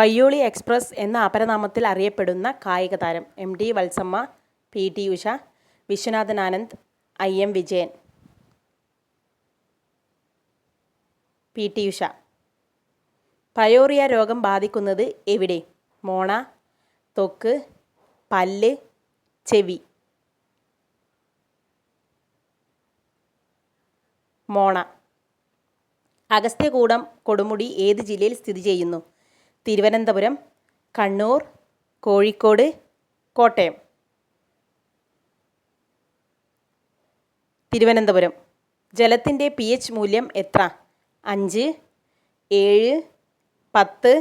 Payyoli express എന്ന അപരനാമത്തിൽ അറിയപ്പെടുന്ന കായിക താരം M D Valsamma P T Usha Viswanathan Anand I M Vijayan. P T Usha. Pyorrhoea രോഗം ബാധിക്കുന്നത് എവിടെ? മോണ തൊക്ക് പല്ല് ചെവി. മോണ. അഗസ്ത്യകൂടം കൊടുമുടി ഏത് ജില്ലയിൽ സ്ഥിതി ചെയ്യുന്നു? തിരുവനന്തപുരം കണ്ണൂർ കോഴിക്കോട് കോട്ടയം. തിരുവനന്തപുരം. ജലത്തിന്റെ പി എച്ച് മൂല്യം എത്ര? അഞ്ച് ഏഴ് പത്ത്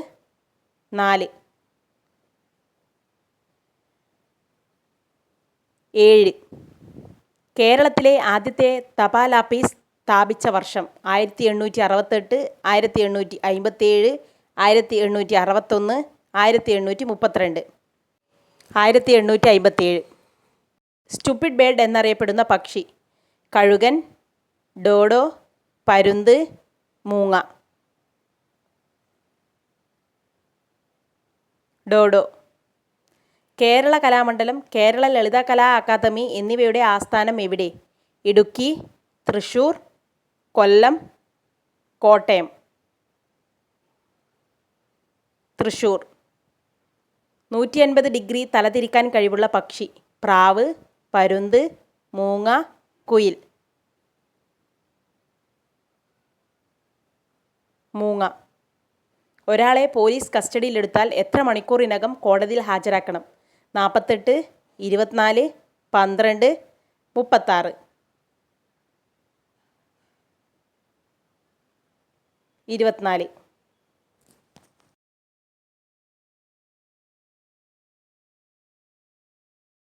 നാല്. ഏഴ്. കേരളത്തിലെ ആദ്യത്തെ തപാൽ ആപ്പീസ് സ്ഥാപിച്ച വർഷം ആയിരത്തി എണ്ണൂറ്റി അറുപത്തെട്ട് ആയിരത്തി എണ്ണൂറ്റി അമ്പത്തേഴ് ആയിരത്തി എണ്ണൂറ്റി അറുപത്തൊന്ന് ആയിരത്തി എണ്ണൂറ്റി മുപ്പത്തിരണ്ട് ആയിരത്തി എണ്ണൂറ്റി അമ്പത്തേഴ് സ്റ്റുപ്പിഡ് ബേർഡ് എന്നറിയപ്പെടുന്ന പക്ഷി. കഴുകൻ ഡോഡോ പരുന്ത് മൂങ്ങ. ഡോഡോ. കേരള കലാമണ്ഡലം കേരള ലളിത കലാ അക്കാദമി എന്നിവയുടെ ആസ്ഥാനം എവിടെ? ഇടുക്കി തൃശ്ശൂർ കൊല്ലം കോട്ടയം. തൃശ്ശൂർ നൂറ്റി അൻപത് ഡിഗ്രി തലതിരിക്കാൻ കഴിവുള്ള പക്ഷി. പ്രാവ് പരുന്ത് മൂങ്ങ കുയിൽ. മൂങ്ങ. ഒരാളെ പോലീസ് കസ്റ്റഡിയിലെടുത്താൽ എത്ര മണിക്കൂറിനകം കോടതിയിൽ ഹാജരാക്കണം? നാൽപ്പത്തെട്ട് ഇരുപത്തിനാല് പന്ത്രണ്ട് മുപ്പത്താറ്. ഇരുപത്തിനാല്.